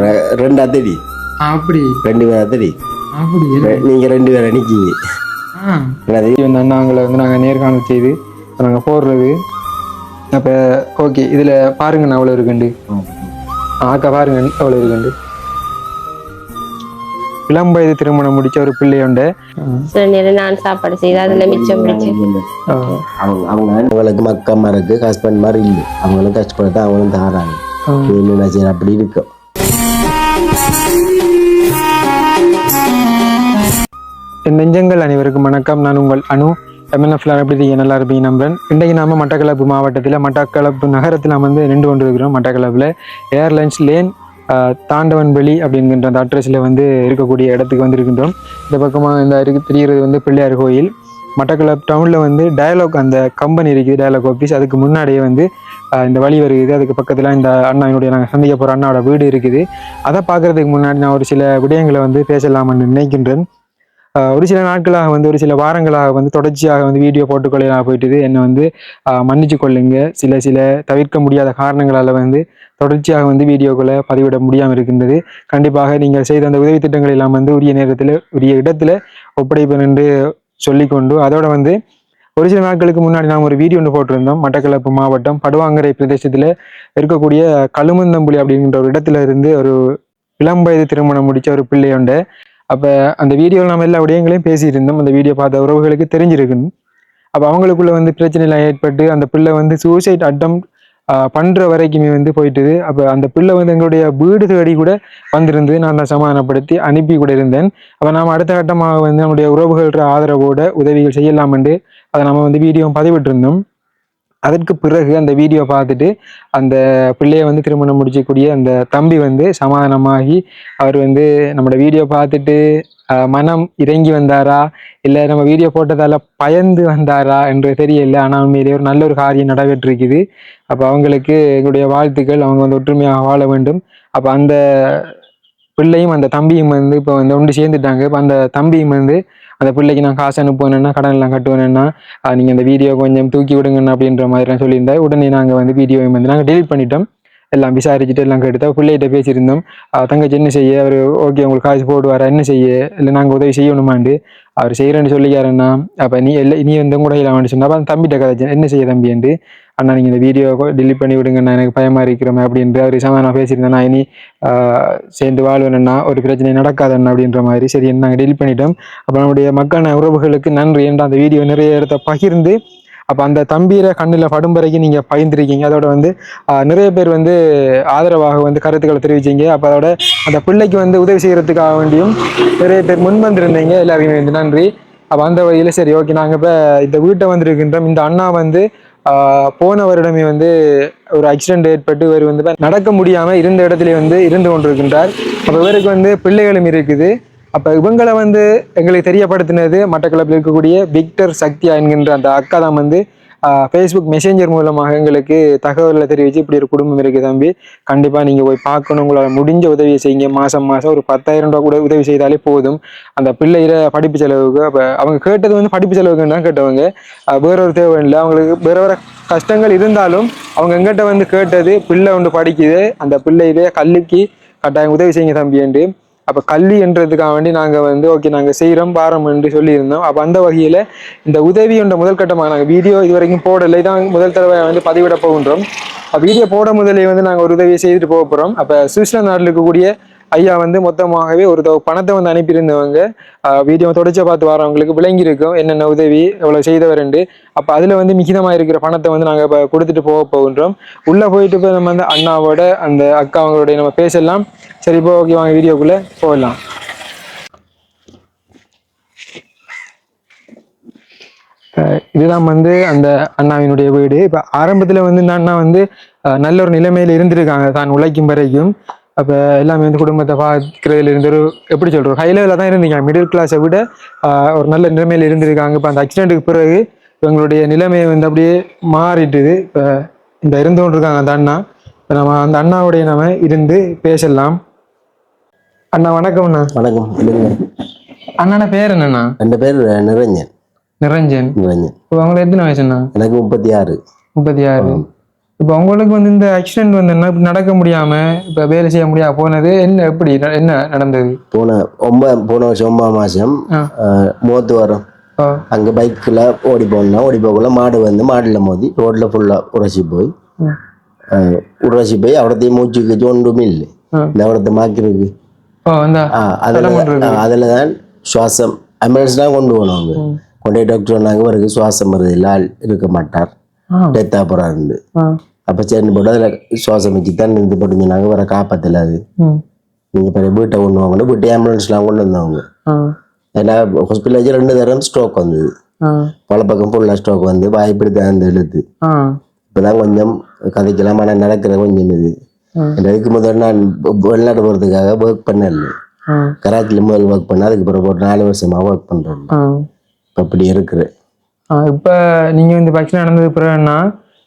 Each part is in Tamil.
ரெ- ரெண்டு அத்தடி அப்படி. ரெண்டு பேர் அத்தடி அப்படி நீங்க ரெண்டு பேரை நிக்கீங்க. இந்த அண்ணாங்களை வந்து நாங்கள் நேர்காணல் செய்து நாங்கள் போடுறது. அப்போ ஓகே இதில் பாருங்கண்ணா அவ்வளோ இருக்குண்டு ஆக்கா பாருங்க அவ்வளோ இருக்குண்டு இளம் வயது திருமணம் முடிச்ச ஒரு பிள்ளையோண்ட. நான் சாப்பாடு செய்து அதுல மிச்சம் பிடிச்சு அவங்க அவங்க அவங்களுக்கு மக்கம்மா இருக்கு ஹஸ்பண்ட் மாதிரி இல்லை. அவங்களும் கஷ்டப்பட்டு அவங்களும் தாராங்க. என்ன செய்யற அப்படி இருக்கும். என் நெஞ்சங்கள் அனைவருக்கும் வணக்கம். நான் உங்கள் அனு. எம்என்எஃப்ல எப்படி நல்லா இருப்பீங்க நம்புறேன் இன்றைக்கு நாம மட்டக்களப்பு மாவட்டத்தில் மட்டக்களப்பு நகரத்தில் நாம் வந்து நின்று கொண்டிருக்கிறோம் மட்டக்களப்பில். ஏர்லைன்ஸ் லேன் தாண்டவன் தாண்டவன்வெளி அப்படிங்கிற அந்த அட்ரஸில் வந்து இருக்கக்கூடிய இடத்துக்கு வந்திருக்கின்றோம். இந்த பக்கமாக இந்த இருக்கு தெரிகிறது வந்து பிள்ளையார் கோயில். மட்டக்களப்பு டவுனில் வந்து டயலாக் அந்த கம்பெனி இருக்குது டயலாக் ஆஃபீஸ் அதுக்கு முன்னாடியே வந்து இந்த வழி வருகிறது. அதுக்கு பக்கத்தில் இந்த அண்ணாவினுடைய நாங்கள் சந்திக்க போகிற அண்ணாவோட வீடு இருக்குது. அதை பார்க்கறதுக்கு முன்னாடி நான் ஒரு சில விடயங்களை வந்து பேசலாம்னு நினைக்கின்றேன். ஒரு சில நாட்களாக வந்து ஒரு சில வாரங்களாக வந்து தொடர்ச்சியாக வந்து வீடியோ போட்டுக்கொள்ளலாம் போயிட்டுது. என்னை வந்து மன்னிச்சு கொள்ளுங்க சில சில தவிர்க்க முடியாத காரணங்களால் வந்து தொடர்ச்சியாக வந்து வீடியோக்களை பதிவிட முடியாமல் இருக்கின்றது. கண்டிப்பாக நீங்கள் செய்த அந்த உதவி திட்டங்கள் எல்லாம் வந்து உரிய நேரத்தில் உரிய இடத்துல ஒப்படைப்பேன் என்று சொல்லிக்கொண்டு அதோட வந்து ஒரு சில நாட்களுக்கு முன்னாடி நாம் ஒரு வீடியோ ஒன்று போட்டிருந்தோம். மட்டக்களப்பு மாவட்டம் படுவாங்கரை பிரதேசத்தில் இருக்கக்கூடிய கழுமந்தம்புலி அப்படிங்கிற ஒரு இடத்துல இருந்து ஒரு இளம் வயது திருமணம் முடித்த ஒரு பிள்ளையோண்ட. அப்போ அந்த வீடியோவில் நம்ம எல்லா விடயங்களையும் பேசியிருந்தோம் அந்த வீடியோ பார்த்த உறவுகளுக்கு தெரிஞ்சிருக்கணும். அப்போ அவங்களுக்குள்ள வந்து பிரச்சனைலாம் ஏற்பட்டு அந்த பிள்ளை வந்து சூசைட் அட்டம் பண்ணுற வரைக்குமே வந்து போயிட்டுது. அப்போ அந்த பிள்ளை வந்து எங்களுடைய வீடு தேடி கூட வந்திருந்து நான் அதை சமாதானப்படுத்தி அனுப்பி கூட இருந்தேன். அப்போ நாம் அடுத்த கட்டமாக வந்து நம்முடைய உறவுகள ஆதரவோட உதவிகள் செய்யலாம் என்று அதை நம்ம வந்து வீடியோ பதிவிட்டிருந்தோம். அதற்கு பிறகு அந்த வீடியோ பார்த்துட்டு அந்த பிள்ளையை வந்து திருமணம் முடிச்சக்கூடிய அந்த தம்பி வந்து சமாதானமாகி அவர் வந்து நம்மளோட வீடியோ பார்த்துட்டு மனம் இறங்கி வந்தாரா? இல்லை நம்ம வீடியோ போட்டதால் பயந்து வந்தாரா என்று தெரியல. ஆனால் உண்மையிலேயே ஒரு நல்ல ஒரு காரியம் நடைபெற்றிருக்குது. அப்போ அவங்களுக்கு எங்களுடைய வாழ்த்துக்கள். அவங்க வந்து ஒற்றுமையாக வாழ வேண்டும். அப்போ அந்த பிள்ளையும் அந்த தம்பியும் வந்து இப்போ வந்து ஒன்று சேர்ந்துட்டாங்க. இப்போ அந்த தம்பியும் வந்து அந்த பிள்ளைக்கு நான் காசு அனுப்புவேன்னா கடன் எல்லாம் கட்டுவேன்னா நீங்கள் அந்த வீடியோ கொஞ்சம் தூக்கி விடுங்கண்ணா அப்படின்ற மாதிரிலாம் சொல்லியிருந்தேன் உடனே நாங்கள் வந்து வீடியோவையும் வந்து நாங்கள் டெலிட் பண்ணிட்டோம். எல்லாம் விசாரிச்சுட்டு எல்லாம் கேட்டு பிள்ளைகிட்ட பேசியிருந்தோம். தங்கச்சி என்ன செய்ய? அவர் ஓகே உங்களுக்கு காசு போடுவாரா என்ன செய்ய? இல்லை நாங்கள் உதவி செய்யணுமாண்டு. அவர் செய்கிறேன்னு சொல்லிக்காருண்ணா அப்போ நீ இல்லை நீ வந்து கூட இல்லாமல் சொன்னா அப்போ அந்த தம்பிகிட்ட என்ன செய்ய தம்பின்ட்டு அண்ணா நீங்கள் இந்த வீடியோ டெலிட் பண்ணி விடுங்கண்ணா எனக்கு பயமாக இருக்கிறோமே அப்படின்ட்டு அவர் சமாதானம் பேசியிருந்தேன். நான் இனி சேர்ந்து வாழ்வேனண்ணா ஒரு பிரச்சனை நடக்காதண்ணா அப்படின்ற மாதிரி சரி நாங்கள் டெலிட் பண்ணிட்டோம். அப்போ நம்முடைய மக்கள் உறவுகளுக்கு நன்றி என்ற அந்த வீடியோ நிறைய இடத்த பகிர்ந்து அப்போ அந்த தம்பீரை கண்ணில் படும் வரைக்கும் நீங்கள் பயந்துருக்கீங்க அதோட வந்து நிறைய பேர் வந்து ஆதரவாக வந்து கருத்துக்களை தெரிவிச்சீங்க. அப்போ அதோட அந்த பிள்ளைக்கு வந்து உதவி செய்கிறதுக்காக வேண்டியும் நிறைய பேர் முன் வந்திருந்தீங்க. எல்லாருக்குமே வந்து நன்றி. அப்போ அந்த வழியில் சரி ஓகே நாங்கள் இப்போ இந்த வீட்டை வந்திருக்கின்றோம். இந்த அண்ணா வந்து போன வருடமே வந்து ஒரு ஆக்சிடென்ட் ஏற்பட்டு இவர் வந்து நடக்க முடியாமல் இருந்த இடத்துல வந்து இருந்து கொண்டிருக்கின்றார். அப்போ இவருக்கு வந்து பிள்ளைகளும் இருக்குது. அப்போ இவங்களை வந்து எங்களுக்கு தெரியப்படுத்தினது மட்டக்களப்பில் இருக்கக்கூடிய விக்டர் சக்தியா என்கின்ற அந்த அக்கா தான் வந்து ஃபேஸ்புக் மெசேஞ்சர் மூலமாக எங்களுக்கு தகவலை தெரிவித்து இப்படி ஒரு குடும்பம் இருக்குது தம்பி. கண்டிப்பாக நீங்கள் போய் பார்க்கணும். உங்களால் முடிஞ்ச உதவியை செய்யுங்க. மாதம் மாதம் ஒரு பத்தாயிரம் ரூபா கூட உதவி செய்தாலே போதும். அந்த பிள்ளையில படிப்பு செலவுக்கு அப்போ அவங்க கேட்டது வந்து படிப்பு செலவுக்குன்னு தான் கேட்டவங்க. வேற ஒரு தேவை இல்லை அவங்களுக்கு வேற வேற கஷ்டங்கள் இருந்தாலும் அவங்க எங்கிட்ட வந்து கேட்டது பிள்ளை ஒன்று படிக்குது. அந்த பிள்ளையிலே கல்லுக்கு கட்டாயம் உதவி செய்யுங்க தம்பி என்று. அப்போ கல்வி என்றதுக்காக வேண்டி நாங்கள் வந்து ஓகே நாங்கள் செய்கிறோம் பாரம் என்று சொல்லியிருந்தோம். அப்போ அந்த வகையில் இந்த உதவி என்ற முதல் கட்டமாக நாங்கள் வீடியோ இது வரைக்கும் போடலை. தான் முதல் தடவை வந்து பதிவிட போகின்றோம். வீடியோ போட முதலே வந்து நாங்கள் ஒரு உதவியை செய்துட்டு போக போகிறோம் அப்போ சுவிட்சர்லாந்து நாட்டில் இருக்கக்கூடிய ஐயா வந்து மொத்தமாகவே ஒரு பணத்தை வந்து அனுப்பியிருந்தவங்க வீடியோ தொடர்ச்சியாக பார்த்து வரவங்களுக்கு விளங்கி இருக்கும் என்னென்ன உதவி எவ்வளோ செய்தவருண்டு. அப்போ அதில் வந்து மிகிதமாக இருக்கிற பணத்தை வந்து நாங்கள் இப்போ கொடுத்துட்டு போக போகின்றோம். உள்ளே போயிட்டு இப்போ நம்ம வந்து அண்ணாவோட அந்த அக்கா அவங்களுடைய நம்ம பேசலாம். சரி இப்போ ஓகே வாங்க வீடியோக்குள்ளே போகலாம். அஹ் இதுதான் வந்து அந்த அண்ணாவினுடைய வீடு. இப்போ ஆரம்பத்தில் வந்து இந்த அண்ணா வந்து நல்ல ஒரு நிலைமையில இருந்திருக்காங்க. தான் உழைக்கும் வரைக்கும். அப்போ எல்லாமே வந்து குடும்பத்தை பார்க்கறதுல இருந்து ஒரு எப்படி சொல்கிறோம் ஹை லெவலில் தான் இருந்தீங்க. மிடில் கிளாஸை விட ஒரு நல்ல நிலைமையில இருந்திருக்காங்க. இப்போ அந்த ஆக்சிடென்ட்டுக்கு பிறகு இவங்களுடைய நிலைமை வந்து அப்படியே மாறிட்டுது. இப்போ இந்த இருந்து கொண்டிருக்காங்க அந்த அண்ணா. இப்போ நம்ம அந்த அண்ணாவுடைய நம்ம இருந்து பேசலாம். அண்ணா வணக்கம்ண்ணா வணக்கம். சொல்லுங்க அண்ணான பேர் என்னண்ணா? ரெண்டு பேர் நிரஞ்சன். நிரஞ்சன். நிரஞ்சன். இப்போ அவங்களுக்கு எத்தனை வயசுண்ணா? எனக்கு முப்பத்தி ஆறு. முப்பத்தி ஆறு. இப்போ உங்களுக்கு வந்து இந்த ஆக்சிடென்ட் வந்து என்ன நடக்க முடியாம இப்போ வேலை செய்ய முடியாம போனது என்ன எப்படி என்ன நடந்தது? போன ஒன்பது போன வருஷம் ஒன்பதாம் மாதம் ஆ. மூத்து வரும் அங்கே பைக்கில் ஓடி போனா ஓடி போகல மாடு வந்து மாடில் மோதி ரோட்டில் ஃபுல்லாக உரசி போய் ம். அஹ், உரசி போய் அவ்வளோத்தையும் மூச்சுக்கு ஒன்றுமே இல்லை. இந்த அவ்வளோத்தை மாக்கிருக்கு. அதில் தான் சுவாசம் ஆம்புலன்ஸ் தான் கொண்டு போனவங்க கொண்டு டாக்டர் சொன்னாங்க இவருக்கு சுவாசம் வருது இல்லை ஆள் இருக்க மாட்டார். போகிறாரு ஆ. அப்போ சரி போட்டு அதில் சுவாசம் வச்சு தான் இது போட்டு சொன்னாங்க வர காப்பாற்றல அது நீங்கள் பிறகு வீட்டை கொண்டு வாங்கணும். வீட்டு ஆம்புலன்ஸ்லாம் கொண்டு வந்தவங்க. ஏன்னா ஹாஸ்பிட்டல் வச்சு ரெண்டு தரம் ஸ்ட்ரோக் வந்தது. பல பக்கம் ஃபுல்லாக ஸ்ட்ரோக் வந்து வாய்ப்பிடி தான் எழுத்து இப்போதான் கொஞ்சம் கதைக்கலாம் ஆனால் நடக்கிற கொஞ்சம் இது. ம். இதுக்கு முதல் நான் வெளிநாட்டு போகிறதுக்காக ஒர்க் பண்ணல கராச்சியில் முதல் ஒர்க் பண்ண அதுக்கு பிறகு ஒரு நாலு வருஷமாக ஒர்க் பண்ணுறேன் இப்போ அப்படி இருக்கிறேன். இப்ப நீங்க வந்து பக்ஷன் நடந்தது பிறகுன்னா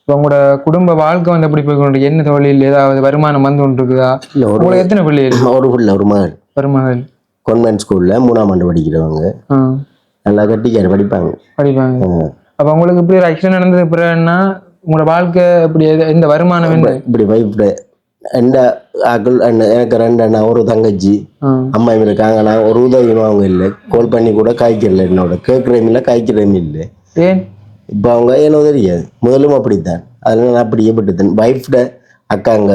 இப்போ உங்களோட குடும்ப வாழ்க்கை வந்து எப்படி போய் கொண்டு என்ன தொழில் ஏதாவது வருமானம் வந்து கொண்டு இருக்குதா இல்லை ஒரு உங்களுக்கு எத்தனை பிள்ளைகள்? ஒரு புள்ள ஒரு மகள். வருமகள் கான்வென்ட் ஸ்கூலில் மூணாம் ஆண்டு படிக்கிறவங்க. ஆ. நல்லா கட்டிக்காரு படிப்பாங்க. படிப்பாங்க. ஆ. அப்ப உங்களுக்கு இப்படி ஒரு ஆக்சிடென்ட் நடந்தது பிறகுன்னா உங்களோட வாழ்க்கை இப்படி எது- எந்த வருமானம் என்ன? இப்படி வைஃப்ட ரெண்டு ஆக்கள் அண்ணன் எனக்கு ரெண்டு அண்ணா ஒரு தங்கச்சி. ஆ. அம்மா இவங்க இருக்காங்க நான் ஒரு உதவியும் அவங்க இல்லை. கால் பண்ணி கூட காய்க்கல என்னோட. கேட்குறதும் இல்லை காய்க்கிறதும் இல்லை. ஏன்? இப்போ அவங்க என்ன தெரியாது முதலும் அப்படித்தான் அதில் நான் அப்படியே பட்டுத்தேன் வைஃப்ட அக்காங்க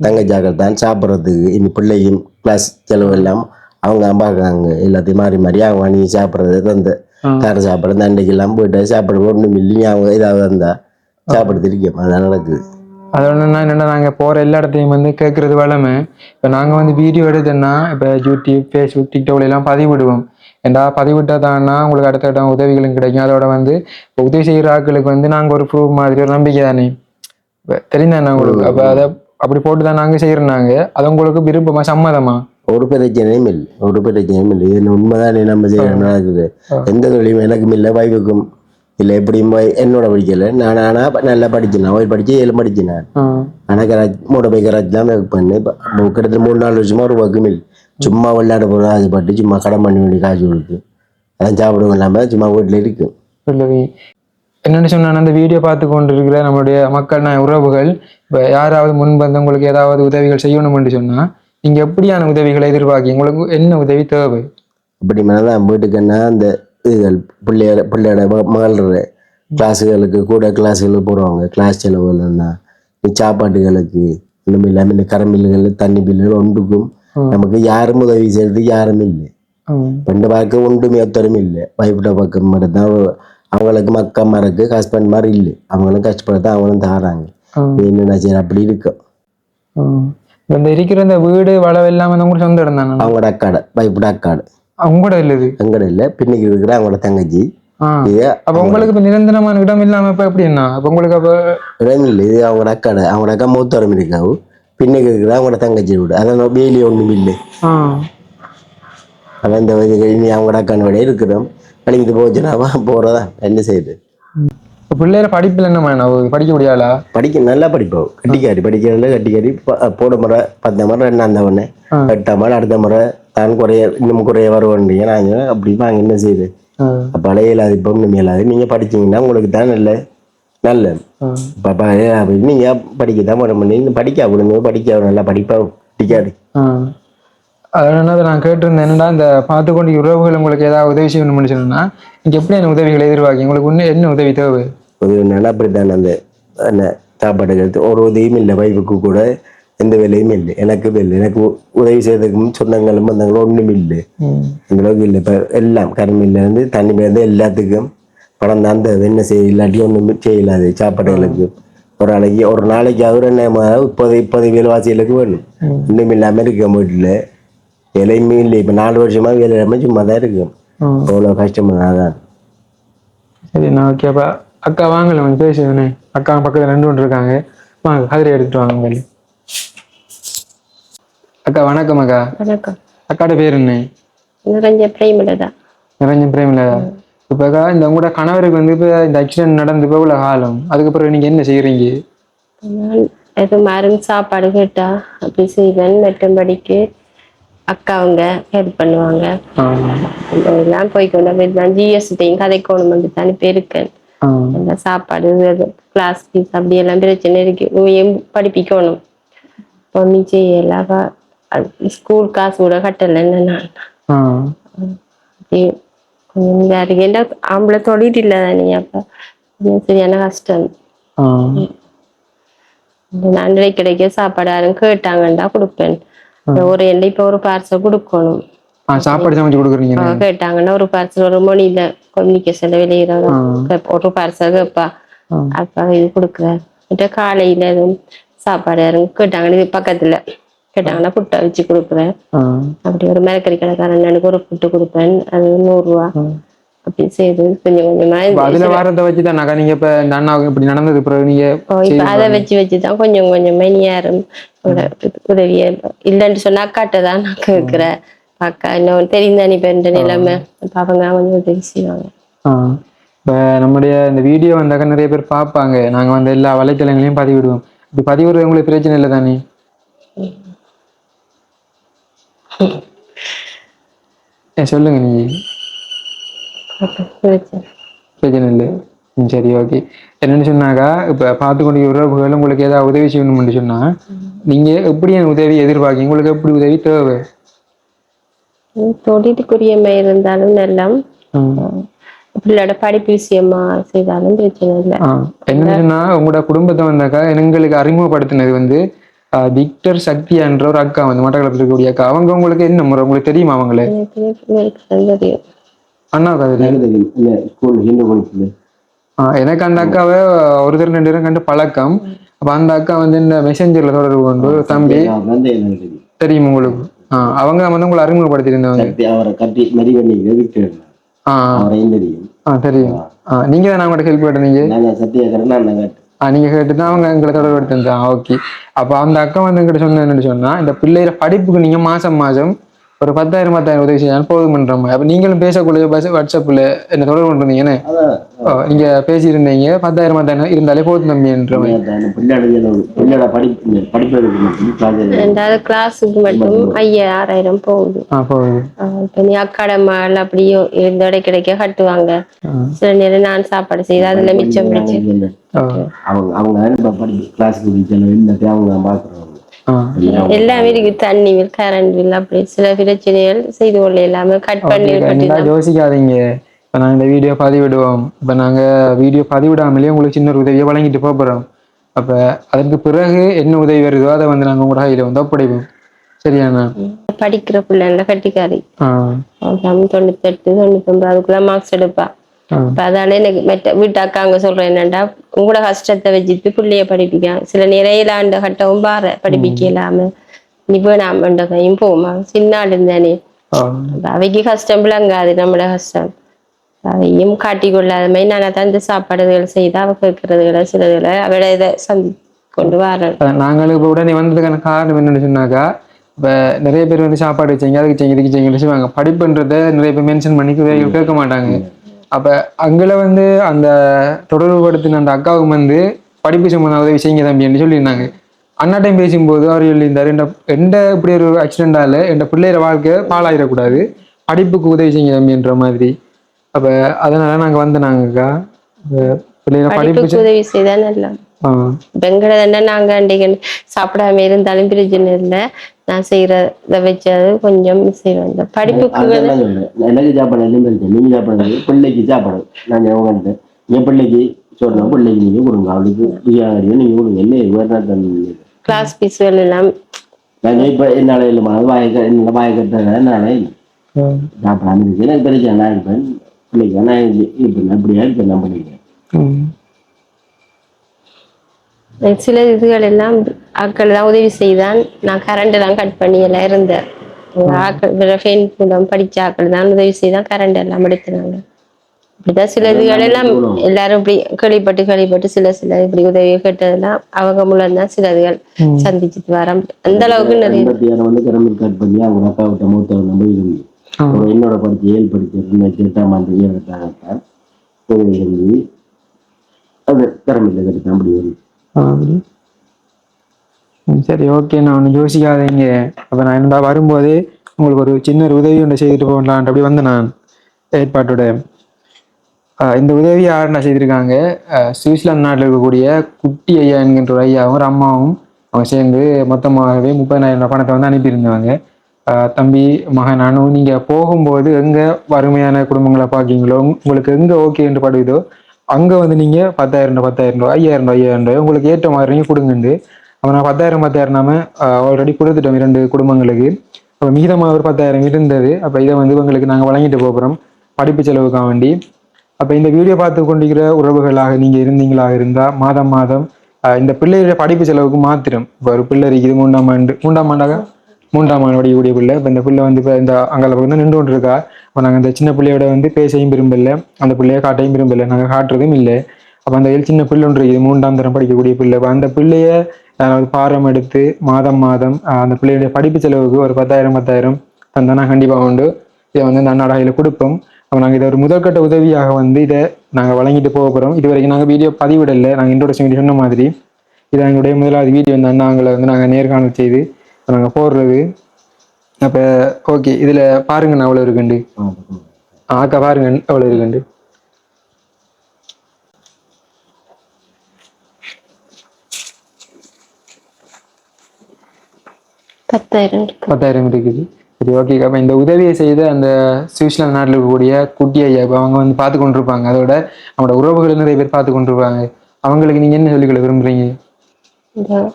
தங்கச்சாக்கள் தான் சாப்பிட்றதுக்கு இனி பிள்ளையும் கிளாஸ் செலவு எல்லாம் அவங்க அம்பாக்காங்க எல்லாத்தையும் மாறி மாறி அவங்க நீ சாப்பிட்றது தந்த ஆ. கார சாப்பிட்றது அன்றைக்கெல்லாம் போயிட்டு சாப்பிட ஒன்றும் இல்லைங்க அவங்க ஏதாவது வந்தா சாப்பிட இருக்கோம் அதான் நடக்குது என்ன என்னன்னா நாங்கள் போகிற எல்லா இடத்தையும் வந்து கேட்குறது வளமை இப்போ நாங்கள் வந்து வீடியோ எடுத்தோன்னா இப்போ யூடியூப் ஃபேஸ்புக் டிக்டாக்ல எல்லாம் பதிவிடுவோம் ஏண்டா பதிவிட்டா தானா உங்களுக்கு அடுத்த இடம் உதவிகளும் கிடைக்கும். அதோட வந்து இப்போ உதவி செய்கிற ஆட்களுக்கு வந்து நாங்கள் ஒரு ப்ரூஃப் மாதிரி ஒரு நம்பிக்கை தானே? தெரிந்தானே உங்களுக்கு? அப்போ அதை அப்படி போட்டு தான் நாங்கள் செய்கிறோம் நாங்கள் அது உங்களுக்கு விருப்பமா சம்மதமா? ஒரு பிரச்சனையும் இல்லை. ஒரு பிரச்சனையும் இல்லை. இது உண்மைதான் நம்ம நடக்குது எந்த தொழிலும் எனக்கும் இல்லை வைஃபுக்கும் இல்லை. எப்படியும் என்னோட படிக்கல. நான் ஆனா நல்லா படிச்சேன். அவள் படிச்சு ஏழு படிச்சேன் நான். ஆ. ஆனால் கராச் மூட போய் கராச் தான் ஒர்க் பண்ணேன். இப்போ கிட்டத்தட்ட மூணு நாலு வருஷமா ஒரு ஒர்க்கும் இல்லை. சும்மா விளையாட போகிறோம் ஆசைப்பட்டு சும்மா கடன் பண்ணி வேண்டி காசு கொடுத்து. அதான் சாப்பிடவும் இல்லாமல் சும்மா வீட்டில் இருக்கு சொல்லவி. என்னென்னு சொன்னா அந்த வீடியோ பார்த்து கொண்டு இருக்கிற நம்மளுடைய மக்கள் நான் உறவுகள் இப்போ யாராவது முன் வந்து உங்களுக்கு ஏதாவது உதவிகள் செய்யணும்னு சொன்னா நீங்க எப்படியான உதவிகளை எதிர்பார்க்கி உங்களுக்கு என்ன உதவி தேவை? அப்படி மேலே தான் வீட்டுக்குன்னா அந்த இதுகள் பிள்ளையோட பிள்ளையோட ம- மகளோட கிளாஸுகளுக்கு கூட கிளாஸுகளுக்கு போடுவாங்க. கிளாஸ் செலவுகள்னா சாப்பாட்டுகளுக்கு இன்னும் இல்லாமல் இந்த கரண்ட் பில்லுகள் தண்ணி பில்லுகள் ஒன்றுக்கும் நமக்கு யாரும் உதவி செய்யறதுக்கு யாரும் இல்லை ம், ரெண்டு பக்கம் ஒன்றுமே ஒத்தரும் இல்லை வைஃப்ட பக்கம் மட்டும் தான் அவங்களுக்கு மக்கம்மா இருக்கு ஹஸ்பண்ட் மாதிரி இல்லை அவங்களும் கஷ்டப்பட்டு அவங்களும் தாராங்க என்னடா சரி அப்படி இருக்கும். இந்த இருக்கிற இந்த வீடு வளவு எல்லாம் உங்களுக்கு சொந்த இடம் தானே அவங்களோட அக்காடை வைஃப்ட அக்காடு உங்களோட இல்லது எங்கட இல்லை பின்னிக்கு இருக்கிற அவங்களோட தங்கச்சி அப்ப உங்களுக்கு இப்ப நிரந்தரமான இடம் இல்லாம இப்ப எப்படி என்ன அப்ப உங்களுக்கு அப்ப இடம் இல்லை இது அவங்களோட அக்காடை அவங்களோட அக்கா மூத்தரம் இருக்காவு பின்னுக்கு இருக்கிற அவங்களோட தங்கச்சி வீடு அதான் வேலி ஒன்றும் இல்லை அதான் இந்த இனி அவங்களோட விட இருக்கிறோம் படிக்கிட்டு போச்சுனாவா போகிறதா என்ன செய்யுது பிள்ளையில படிப்புல என்ன வேணும் படிக்க முடியாளா படிக்க நல்லா படிப்போம் கட்டிக்காரி படிக்கிறதுல கட்டிக்காரி போட முறை பத்த முறை ரெண்டாந்த ஆ. எட்டாம் முறை அடுத்த முறை தான் குறைய இன்னும் குறைய வருவோன்றீங்க நாங்கள் அப்படி நாங்கள் என்ன செய்யுது அப்போ இயலாது இப்போ இயலாது நீங்கள் படிச்சீங்கன்னா உங்களுக்கு தான் நல்ல நல்ல ஆ. இப்போ நீங்கள் படிக்க தான் பண்ண முடியும் படிக்க? விடுங்க படிக்க நல்லா படிப்பா படிக்காது. என்ன நான் கேட்டிருந்தேன் என்னடா இந்த பார்த்து கொண்டு உறவுகள் உங்களுக்கு ஏதாவது உதவி செய்யணும்னு சொன்னா நீங்க எப்படி என்ன உதவிகளை எதிர்பார்க்கீங்க? உங்களுக்கு இன்னும் என்ன உதவி தேவை? உதவி என்னன்னா அப்படித்தான் அந்த என்ன சாப்பாடுகள் ஒரு உதவியும் இல்லை வைஃபுக்கு கூட எந்த வேலையும் இல்லை. எனக்கு இல்லை. எனக்கு உதவி செய்யறதுக்கும் சொந்தங்களும் பந்தங்களும் ஒன்றும் இல்லை. அந்த அளவுக்கு இல்லை. இப்போ எல்லாம் தண்ணி மேலேருந்து எல்லாத்துக்கும் தான் அந்த என்ன செய்ய இல்லாட்டி ஒன்றும் செய்யலாது. சாப்பாடுகளுக்கு ஒரு நாளைக்கு ஒரு நாளைக்கு என்ன முப்பது முப்பது வேலை வாசிகளுக்கு வேணும். இன்னும் இல்லாமல் இருக்க வீட்டில் வேலையுமே இல்லை. இப்போ நாலு வருஷமா வேலை இல்லாமல் சும்மா தான் இருக்கும். அவ்வளோ கஷ்டமாக தான் சரி நான் ஓகே அப்ப அக்கா வாங்கல கொஞ்சம் பேசுவேனே அக்கா பக்கத்துல ரெண்டு ஒன்று இருக்காங்க. வாங்க கதிரை எடுத்துட்டு வாங்க வெளியே. அக்கா வணக்கம் அக்கா. வணக்கம். அக்காட பேர் என்ன? நிறைஞ்ச பிரேமில தான் நிரஞ்சன் பிரேமில இப்போ இந்த உங்களோட கணவருக்கு வந்து இப்போ இந்த ஆக்சிடென்ட் நடந்து இப்போ இவ்வளோ காலம் அதுக்கப்புறம் நீங்க என்ன செய்யறீங்க நான் எது மருந்து சாப்பாடு கேட்டா அப்படி செய்வேன். மற்றபடிக்கு அக்காவுங்க ஹெல்ப் பண்ணுவாங்க. ஆமா. இதெல்லாம் போய்க்கொண்டு போய் தான் ஜிஎஸ்டியும் கதைக்கணும் வந்து தானே இந்த சாப்பாடு கிளாஸ் ஃபீஸ் அப்படி எல்லாம் பிரச்சனை இருக்கு. படிப்பிக்கணும். பொண்ணு செய்யலாம் ஸ்கூல் காசு கூட கட்டல என்ன ஆ. கொஞ்சம் இதா இருக்கு ஏன்டா ஆம்பளை தொழில் இல்லை தானே அப்ப? கொஞ்சம் சரியான கஷ்டம். நன்றி கிடைக்க சாப்பாடு யாரும் கேட்டாங்கண்டா கொடுப்பேன். ஒரு எண்ணெய் இப்ப ஒரு பார்சல் கொடுக்கணும். சாப்பாடு சமைச்சு கொடுக்குறீங்க கேட்டாங்கன்னா ஒரு பார்சல் ஒரு மொழியில கம்யூனிகேஷன்ல வெளியிடறோம் ஒரு பார்சல். அப்ப இது மற்ற காலையில எதுவும் சாப்பாடு யாரும் கேட்டாங்கன்னா இது பக்கத்துல. கேட்டாங்கன்னா புட்டை வச்சு ஆ. அப்படி ஒரு மரக்கறி கடைக்காரன் எனக்கு ஒரு புட்டு கொடுப்பேன். அது நூறு ரூபா அப்படி செய்து கொஞ்சம் கொஞ்சமா அதுல வாரத்தை வச்சு தான் நகை நீங்க இப்ப அண்ணாவுக்கு இப்படி நடந்தது பிறகு நீங்க அதை வச்சு வச்சுதான் கொஞ்சம் கொஞ்சமா இனி யாரும் உத- உதவிய இல்லைன்னு சொன்னா அக்காட்ட தான் நான் கேட்கிறேன் அக்கா இன்னும் தெரிந்த அனுப்பின்ற நிலைமை? அப்ப அவங்க கொஞ்சம் உதவி செய்வாங்க. இப்ப நம்முடைய இந்த வீடியோ வந்தாக்க நிறைய பேர் பார்ப்பாங்க நாங்க வந்து எல்லா வலைத்தளங்களையும் பதிவிடுவோம். இப்படி பதிவிடுறது உங்களுக்கு பிரச்சனை இல்லை தானே? சொல்லுங்க நீங்க பிரச்சனை. இல்லை. சரி ஓகே. என்னன்னு சொன்னாக்கா இப்ப பார்த்து கொண்டு உறவுகள் உங்களுக்கு ஏதாவது உதவி செய்யணும்னு சொன்னா நீங்க எப்படி அந்த உதவி எதிர்பார்க்கீங்க? உங்களுக்கு எப்படி உதவி தேவை? தொழிலுக்குரியமை இருந்தாலும் எல்லாம். பிள்ளையோட படிப்பு விஷயமா செய்தாலும் பிரச்சனை இல்லை. என்னன்னு உங்களோட குடும்பத்தை வந்தாக்கா எங்களுக்கு அறிமுகப்படுத்தினது வந்து விக்டர் சக்தி என்ற ஒரு அக்கா வந்து மட்டக்களப்பில் இருக்கக்கூடிய அக்கா. அவங்க உங்களுக்கு என்ன முறை? உங்களுக்கு தெரியுமா அவங்களே? அண்ணா எனக்கு ஸ்கூல் எனக்கு அந்த அக்காவை ஒரு தரம் ரெண்டு தரம் கண்டு பழக்கம். அப்ப அந்த அக்கா வந்து இந்த மெசேஞ்சர்ல தொடர்பு கொண்டு தம்பி. தெரியும் உங்களுக்கு. அவங்க வந்து உங்களை அறிமுகப்படுத்தியிருந்தவங்க அவரை கட்டி ஆ. தெரியும். நீங்க தான் அவங்கள்ட்ட ஹெல்ப் பண்ணுறீங்க நீங்க கேட்டு தான் அவங்க எங்களை தொடர்பு எடுத்திருந்தான் ஓகே. அப்போ அந்த அக்கா வந்து எங்கிட்ட சொன்ன என்னன்னு சொன்னா இந்த பிள்ளைகிற படிப்புக்கு நீங்க மாசம் மாசம் ஒரு பத்தாயிரம் பத்தாயிரம் உதவி செய்யலாம் போதுமன்ற மாதிரி. அப்போ நீங்களும் பேசக்கூடிய பஸ் வாட்ஸ்அப்பில் என்ன தொடர்பு கொண்டிருந்தீங்கன்னு? அதான் ஓ, நீங்க பேசியிருந்தீங்க. பத்தாயிரம் பத்தாயிரம் இருந்தாலே போதும் தம்பின்ற ரெண்டாவது கிளாஸுக்கு மட்டும் ஐயா ஆறாயிரம் போகுது. இப்ப நீ அக்காடமால் அப்படியோ இருந்த இடம் கிடைக்க கட்டுவாங்க. சில நேரம் நான் சாப்பாடு செய்து அதுல மிச்சம் பிடிச்சு அவங்க அவங்க கிளாஸுக்கு அவங்க ஆ எல்லாமே இருக்கு தண்ணி பில் கரண்ட் பில் அப்படி சில பிரச்சனைகள் செய்து கொள்ள எல்லாமே கட் பண்ணி யோசிக்காதீங்க. இப்போ நாங்கள் இந்த வீடியோ பதிவிடுவோம். இப்போ நாங்கள் வீடியோ பதிவிடாமலே உங்களுக்கு சின்ன ஒரு உதவியை வழங்கிட்டு போக போகிறோம் அப்போ அதற்கு பிறகு என்ன உதவி வருதோ அதை வந்து நாங்கள் உங்களோட கையில் வந்து ஒப்படைப்போம். சரியாண்ணா படிக்கிற பிள்ளைங்கள கட்டிக்காரி ஆ. தொண்ணூத்தி எட்டு தொண்ணூத்தி ஒன்பது அதுக்குள்ள மார்க்ஸ் எடுப்பா. இப்ப அதால எனக்கு மெட்ட வீட்டு அக்காங்க சொல்றேன் என்னண்டா உங்களோட கஷ்டத்தை வச்சுட்டு பிள்ளைய படிப்பிக்க. சில நிறைய ஆண்டு கட்டவும் பாரு படிப்பிக்க இல்லாம நீ வேணாமன்ற கையும் போமா. சின்ன ஆள் இருந்தானே. ஆ. அப்ப அவைக்கு கஷ்டம் விளங்காது நம்மளோட கஷ்டம். அவையும் காட்டி கொள்ளாத மாதிரி நான் தான் இந்த சாப்பாடுகள் செய்து அவ கேட்கறதுகளை சிலதுகளை அவட இதை சந்தி கொண்டு வரேன் நாங்களும் இப்போ உடனே வந்ததுக்கான காரணம் என்னன்னு சொன்னாக்கா இப்போ நிறைய பேர் வந்து சாப்பாடு வச்சீங்க அதுக்கு செய்யுங்க இதுக்கு செய்யுங்க செய்வாங்க படிப்புன்றதை நிறைய பேர் மென்ஷன் பண்ணி கேட்க மாட்டாங்க. அப்போ அங்கே வந்து அந்த தொடர்புபடுத்தின அந்த அக்காவுக்கு வந்து படிப்பு சம்பந்தம் உதவி செய்யுங்க தம்பின்னு சொல்லியிருந்தாங்க. அண்ணாட்டையும் பேசும்போது அவர் சொல்லியிருந்தாரு எந்த எந்த இப்படி ஒரு ஆக்சிடென்டால என் பிள்ளையோட வாழ்க்கை பாழாயிடக்கூடாது. படிப்புக்கு உதவி செய்யுங்க தம்பின்ற மாதிரி. அப்போ அதனால நாங்கள் வந்து நாங்கக்கா பிள்ளையோட படிப்பு உதவி செய்தா நல்லா ஆ பெங்கட தானே நாங்க அன்றைக்கு சாப்பிடாம இருந்தாலும் பிரச்சனை இல்லை. நான் செய்யறத வச்சது கொஞ்சம் செய்வேன். இந்த படிப்புக்கு எனக்கு சாப்பாடு எல்லாம் பிரச்சனை நீங்க சாப்பாடு பிள்ளைக்கு சாப்பாடு நான் உங்கள்கிட்ட என் பிள்ளைக்கு சொல்றேன் பிள்ளைக்கு நீங்க கொடுங்க. அவளுக்கு பிரியாணியோ நீங்க கொடுங்க. என்ன வேறு கிளாஸ் பீஸ்கள் எல்லாம் நாங்கள் இப்போ என்னால் இல்லைம்மா வாய என்னால் வாய கட்டுறதுனால என்னால் ம். சாப்பிடாம இருக்கு எனக்கு பிரச்சனை நான் இருப்பேன் பிள்ளைக்கு நான் இருப்பேன் அப்படியா இருப்பேன் நான் பண்ணிக்கிறேன் சில இதுகள் எல்லாம் ஆட்கள் தான் உதவி செய்தான். நான் கரண்ட் எல்லாம் கட் பண்ணி எல்லாம் இருந்தேன். உங்க ஆட்கள் ஃபெயின் மூலம் படிச்ச ஆட்கள் தான் உதவி செய்தான். கரண்ட் எல்லாம் எடுத்துனாங்க. இப்படிதான் சில இதுகள் எல்லாம் எல்லாரும் இப்படி கேள்விப்பட்டு கேள்விப்பட்டு சில சில இப்படி உதவி கேட்டதெல்லாம் அவங்க மூலம் தான் சில இதுகள் சந்திச்சுட்டு வரோம். அந்த அளவுக்கு நிறைய கட் பண்ணி அவங்க அக்கா விட்ட மூத்தவர் நம்ம இருந்து என்னோட படிச்சு ஏழு படிச்சு எட்டாம் ஆண்டு ஏழு இருந்து அது திறமையில கட்டு அப்படி அப்படி. சரி ஓகே நான் ஒன்று யோசிக்காதீங்க அப்போ நான் என்னடா வரும்போதே உங்களுக்கு ஒரு சின்ன ஒரு உதவி ஒன்று செய்துட்டு போகலான்ட்டு அப்படி வந்து நான் ஏற்பாட்டோட ஆஹ் இந்த உதவி யாருன்னா செய்திருக்காங்க? ஆஹ் சுவிட்சர்லாந்து நாட்டில் இருக்கக்கூடிய குட்டி ஐயா என்கின்ற ஒரு ஐயாவும் ஒரு அம்மாவும் அவங்க சேர்ந்து மொத்தமாகவே முப்பதாயிரம் ரூபாய் பணத்தை வந்து அனுப்பியிருந்தாங்க. ஆஹ் தம்பி மகன் அனு நீங்க போகும்போது எங்க வறுமையான குடும்பங்களை பார்க்கீங்களோ உங்களுக்கு எங்க ஓகே என்று படுதோ அங்க வந்து நீங்க பத்தாயிரம் ரூபாய் பத்தாயிரம் ரூபாய் ஐயாயிரம் ரூபாய் ஐயாயிரம் ரூபாய் உங்களுக்கு ஏற்ற மாதிரி கொடுங்கண்டு. அப்ப நான் பத்தாயிரம் பத்தாயிரம் நாம ஆல்ரெடி கொடுத்துட்டோம் இரண்டு குடும்பங்களுக்கு. அப்ப மீதமாக ஒரு பத்தாயிரம் இருந்தது. அப்ப இதை வந்து உங்களுக்கு நாங்க வழங்கிட்டு போகிறோம் படிப்பு செலவுக்காக வேண்டி. அப்ப இந்த வீடியோ பார்த்து கொண்டிருக்கிற உறவுகளாக நீங்க இருந்தீங்களாக இருந்தா மாதம் மாதம் இந்த பிள்ளையோட படிப்பு செலவுக்கு மாத்திரம். இப்போ ஒரு பிள்ளை இருக்குது மூன்றாம் ஆண்டு மூன்றாம் ஆண்டாக மூன்றாம் மாணவடி படிக்கக்கூடிய பிள்ளை. இப்போ இந்த பிள்ளை வந்து இப்போ இந்த அங்கால பக்கம் நின்று கொண்டு இருக்கா இப்போ நாங்கள் அந்த சின்ன பிள்ளையோட வந்து பேசையும் விரும்பல. அந்த பிள்ளைய காட்டையும் விரும்பல. நாங்கள் காட்டுறதும் இல்லை. அப்போ அந்த சின்ன பிள்ளை ஒன்று இருக்குது. மூன்றாம் தரம் படிக்கக்கூடிய பிள்ளை. அந்த பிள்ளைய அதாவது பாரம் எடுத்து மாதம் மாதம் அந்த பிள்ளையுடைய படிப்பு செலவுக்கு ஒரு பத்தாயிரம் பத்தாயிரம் தந்தா கண்டிப்பாக உண்டு. இதை வந்து இந்த அண்ணாடாயில் கொடுப்போம். அப்போ நாங்கள் இதை ஒரு முதற்கட்ட உதவியாக வந்து இதை நாங்கள் வழங்கிட்டு போக போகிறோம் இது வரைக்கும் நாங்கள் வீடியோ பதிவிடலை. நாங்கள் இன்ட்ரோடக்ஷன் வீடியோ சொன்ன மாதிரி. இது எங்களுடைய முதலாவது வீடியோ. இந்த அண்ணாங்களை வந்து நாங்கள் நேர்காணல் செய்து நாங்கள் போடுறது அப்போ ஓகே இதில் பாருங்கண்ணா அவ்வளோ இருக்குண்டு ஆ, அக்கா பாருங்க அவ்வளோ இருக்குண்டு பத்தாயிரம் இருக்கு. பத்தாயிரம் இருக்குது. சரி ஓகே அப்போ இந்த உதவியை செய்த அந்த சுவிட்சர்லாந்து நாட்டில் இருக்கக்கூடிய குட்டி ஐயா இப்போ அவங்க வந்து பார்த்து கொண்டிருப்பாங்க. அதோட அவங்களோட உறவுகள் நிறைய பேர் பார்த்து கொண்டிருப்பாங்க. அவங்களுக்கு நீங்கள் என்ன சொல்லிக்கொள்ள விரும்புறீங்க?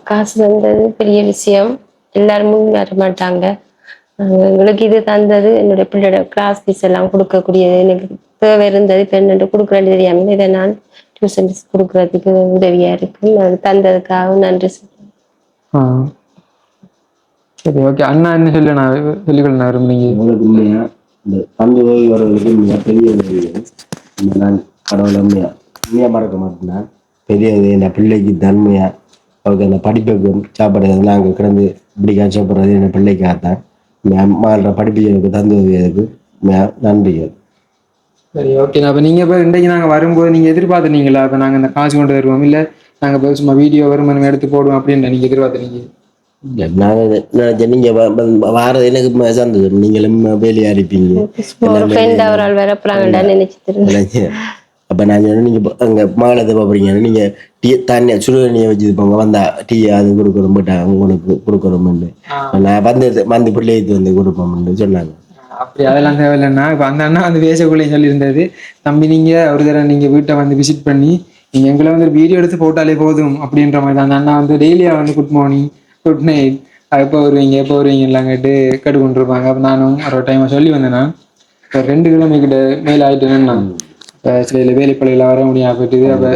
காசு தந்தது பெரிய விஷயம். எல்லாரும் முன் வர மாட்டாங்க. எங்களுக்கு இது தந்தது என்னுடைய பிள்ளையோட கிளாஸ் ஃபீஸ் எல்லாம் கொடுக்கக்கூடியது எனக்கு தேவை இருந்தது இப்போ என்னட்டு கொடுக்குறேன்னு தெரியாமல் இதை நான் டியூஷன் ஃபீஸ் கொடுக்கறதுக்கு உதவியா இருக்கு. அது தந்ததுக்காக நன்றி சொல்றேன். ஆ. சரி ஓகே அண்ணா என்ன சொல்லி நான் சொல்லிக்கொள்ள நான் விரும்புறீங்க உங்களுக்கு உண்மையா? இந்த பந்து உதவி வரவங்களுக்கு உண்மையா? பெரிய உதவி நான் கடவுளை உண்மையா? உண்மையா மறக்க மாட்டேன்னா பெரிய உதவி என் பிள்ளைக்கு தன்மையா அவருக்கு அந்த படிப்புக்கு சாப்பாடு நாங்கள் கிடந்து இப்படி கஷ்டப்படுறது என் பிள்ளைக்காகத்தான் என் அம்மாவோட படிப்பு எனக்கு தந்து உதவியதுக்கு உண்மையா நன்றிகள். சரி ஓகே அப்போ நீங்கள் இப்போ இன்றைக்கு நாங்கள் வரும்போது நீங்கள் எதிர்பார்த்துனீங்களா இப்போ நாங்கள் இந்த காசு கொண்டு வருவோம் இல்லை நாங்கள் இப்போ சும்மா வீடியோ வருமானம் எடுத்து போடுவோம் அப்படின்னு நீங்கள் எதிர்பார்த்துனீங்க நாங்கள் நீங்க வ- வாரது எனக்கு சந்தோஷம். நீங்களும் வேலையா இருப்பீங்க அப்ப நான் சொன்னேன் நீங்க ப- அங்க மாலத்தை பாப்பீங்க நீங்க டீ தண்ணி சுடு தண்ணியை வச்சுருப்பாங்க வந்தா டீ அது கொடுக்கணும் போட்டாங்க உங்களுக்கு கொடுக்கணும்னு. நான் வந்து வந்து பிள்ளைக்கு வந்து கொடுப்போம்னு சொன்னாங்க. அப்படி அதெல்லாம் தேவையில்லைன்னா இப்போ அந்த அண்ணா வந்து பேசக்குள்ளே சொல்லியிருந்தது தம்பி நீங்கள் ஒரு தடவை நீங்கள் வீட்டை வந்து விசிட் பண்ணி நீங்கள் எங்களை வந்து வீடியோ எடுத்து போட்டாலே போதும் அப்படின்ற மாதிரி அந்த அண்ணா வந்து டெய்லியாக வந்து குட் மார்னிங் குட் நைட் எப்போ வருவீங்க எப்போ வருவீங்க எல்லாம் கேட்டு கேட்டு கொண்டிருப்பாங்க அப்போ நானும் ஒரு டைம் சொல்லி வந்தேன் நான் இப்போ ரெண்டு கிலோமீட்டர் மேலே ஆயிட்டு நான் சில வேலைப்பள்ளியில் வர முடியாம போயிட்டுது அப்போ.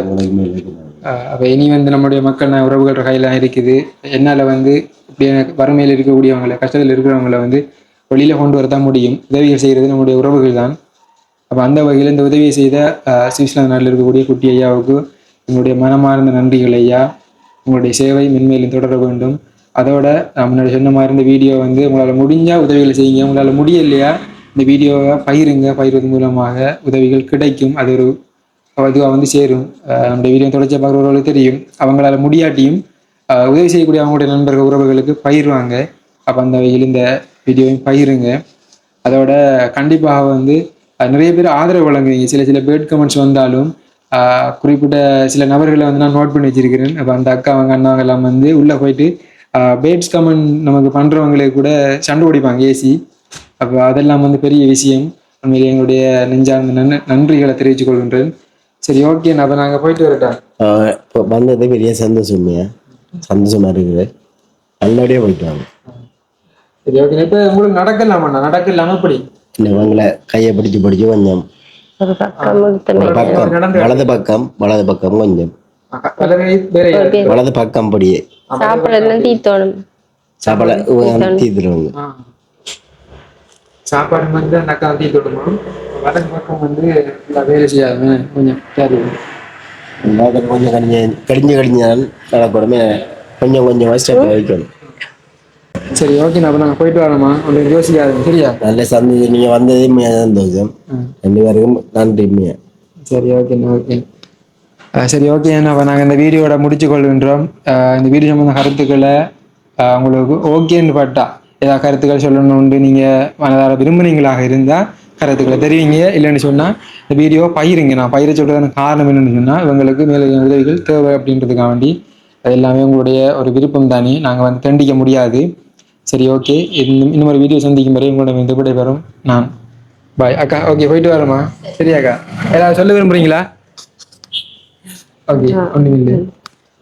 அப்போ இனி வந்து நம்முடைய மக்கள் உறவுகள் கையில் இருக்குது. என்னால் வந்து இப்படி வறுமையில் இருக்கக்கூடியவங்களை கஷ்டத்தில் இருக்கிறவங்கள வந்து வெளியில் கொண்டு வரதான் முடியும். உதவிகள் செய்கிறது நம்முடைய உறவுகள் தான். அப்போ அந்த வகையில் இந்த உதவியை செய்த சுவிட்சர்லாந்து நாட்டில் இருக்கக்கூடிய குட்டி ஐயாவுக்கு எங்களுடைய மனமார்ந்த நன்றிகள் ஐயா. உங்களுடைய சேவை மென்மேலும் தொடர வேண்டும். அதோட முன்னாடி சொன்ன மாதிரி இந்த வீடியோ வந்து உங்களால் முடிஞ்சால் உதவிகள் செய்யுங்க. உங்களால் முடியலையா இந்த வீடியோவை பயிருங்க பயிர்வது மூலமாக உதவிகள் கிடைக்கும். அது ஒரு அதுவாக வந்து சேரும். அந்த நம்முடைய வீடியோ தொடர்ச்சியாக பார்க்குறவர்களுக்கு தெரியும். அவங்களால முடியாட்டியும் உதவி செய்யக்கூடிய அவங்களுடைய நண்பர்கள் உறவுகளுக்கு பயிர்வாங்க அப்போ அந்த வகையில் இந்த வீடியோவையும் பயிருங்க அதோட கண்டிப்பாக வந்து நிறைய பேர் ஆதரவு வழங்குவீங்க. சில சில பேட் கமெண்ட்ஸ் வந்தாலும் குறிப்பிட்ட சில நபர்களை வந்து நான் நோட் பண்ணி வச்சிருக்கிறேன். அப்போ அந்த அக்கா அவங்க அண்ணாங்க எல்லாம் வந்து உள்ளே போயிட்டு பேட்ஸ் கமெண்ட் நமக்கு பண்ணுறவங்களுக்கு கூட சண்டை ஓடிப்பாங்க ஏசி அப்போ அதெல்லாம் வந்து பெரிய விஷயம். உண்மையிலே எங்களுடைய நெஞ்சார்ந்த நன் நன்றிகளை தெரிவித்துக் கொள்கின்றேன் சரி ஓகே அப்போ நாங்கள் போயிட்டு வரட்டா? ஆஹ் இப்ப வந்தது பெரிய சந்தோஷமையா சந்தோஷமா இருக்குது. நல்லபடியா போயிட்டு வாங்க. சரி ஓகே இப்போ உங்களுக்கு நடக்கலாமாண்ணா நடக்கலாமா இப்படி? இல்லை இவங்களை கையை பிடிச்சு பிடிச்சு கொஞ்சம். பக்கம் வலது பக்கம் வலது பக்கம் கொஞ்சம். வலது பக்கம் படியே சாப்பிடறதுலாம் தீத்தோணும் சாப்பாடு தீத்துருவாங்க ஆ. சாப்பாடு வந்து அந்த அக்கா தீ தொடுமா வடக்கு பக்கம் வந்து வேலை செய்யாது கொஞ்சம் அது கொஞ்சம் கடிஞ்ச கடிஞ்சு கடிஞ்சால் நடக்கூடமே கொஞ்சம் கொஞ்சம் ஸ்டெப் வைக்கணும் சரி ஓகே அப்போ நாங்கள் போயிட்டு வரோமா உங்களுக்கு யோசிக்காது சரியா? நல்ல சந்தோஷம். நீங்க வந்ததே மிக சந்தோஷம். ம். ரெண்டு பேருக்கும் நன்றி மிக சரி ஓகேண்ணா ஓகே சரி ஓகே அப்போ நாங்கள் இந்த வீடியோட முடிச்சு கொள்கின்றோம். இந்த வீடியோ சம்பந்த கருத்துக்களை உங்களுக்கு ஓகேன்னு பட்டா. ஏதாவது கருத்துக்கள் சொல்லணும்னு நீங்கள் மனதார விரும்புனீங்களாக இருந்தால் கருத்துக்களை தெரிவிங்க. இல்லைன்னு சொன்னால் இந்த வீடியோ பயிருங்க நான் பயிரை சொல்றதுக்கான காரணம் என்னன்னு சொன்னால் இவங்களுக்கு மேலும் உதவிகள் தேவை அப்படின்றதுக்காக வேண்டி அது எல்லாமே உங்களுடைய ஒரு விருப்பம் தானே. நாங்கள் வந்து தண்டிக்க முடியாது. சரி ஓகே. இன்னும் இன்னும் ஒரு வீடியோ சந்திக்கும் வரை உங்களோட இந்த விடை வரும் நான். பாய் அக்கா ஓகே போயிட்டு வரேம்மா. சரி அக்கா. ஏதாவது சொல்ல விரும்புறீங்களா? ஓகே ஒன்றும் இல்லை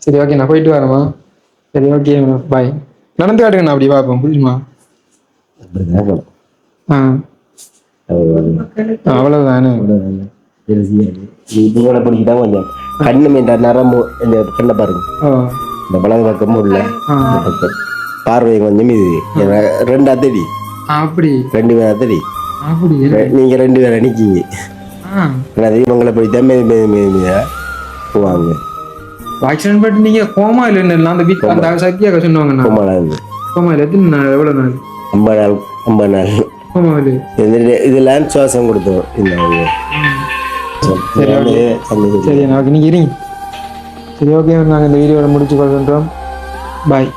சரி ஓகே நான் போயிட்டு வரேம்மா. சரி ஓகே பாய் நடந்து காட்டுங்க நான் அப்படி பார்ப்போம் புரியுமா. ஆ. அவ்வளவுதானே. இது இதுவோட பிடிக்கிதான் கொஞ்சம் கண்ணு மீண்ட நரம்பு இந்த கண்ணை பாருங்க. இந்த வலது பக்கமும் பக்கம். பார்வை கொஞ்சம் இது ரெண்டு அத்தடி அப்படி. ரெண்டு பேர் அத்தடி நீங்க ரெண்டு பேரை ஆனா இவங்களை பிடித்தா மெது மெது மெது மெதுவா போவாங்க. ஆக்சிடென்ட் பட்டு நீங்க கோமா இல்லைன்னு அந்த வீட் அந்த சத்தியாக சொன்னாங்க நான் ரொம்ப நாள் கோமா இல்லை எத்தனை நாள் எவ்வளவு நாள் ஐம்பது நாள் ஐம்பது நாள் கோமா இல்லை இது இதெல்லாம் சுவாசம் கொடுத்தோம் இந்த. சரி, வந்து சந்தோஷம். சரி நான் நீங்க இருங்க சரி ஓகே நாங்கள் இந்த வீடியோட முடிச்சு கொள்கின்றோம் பாய்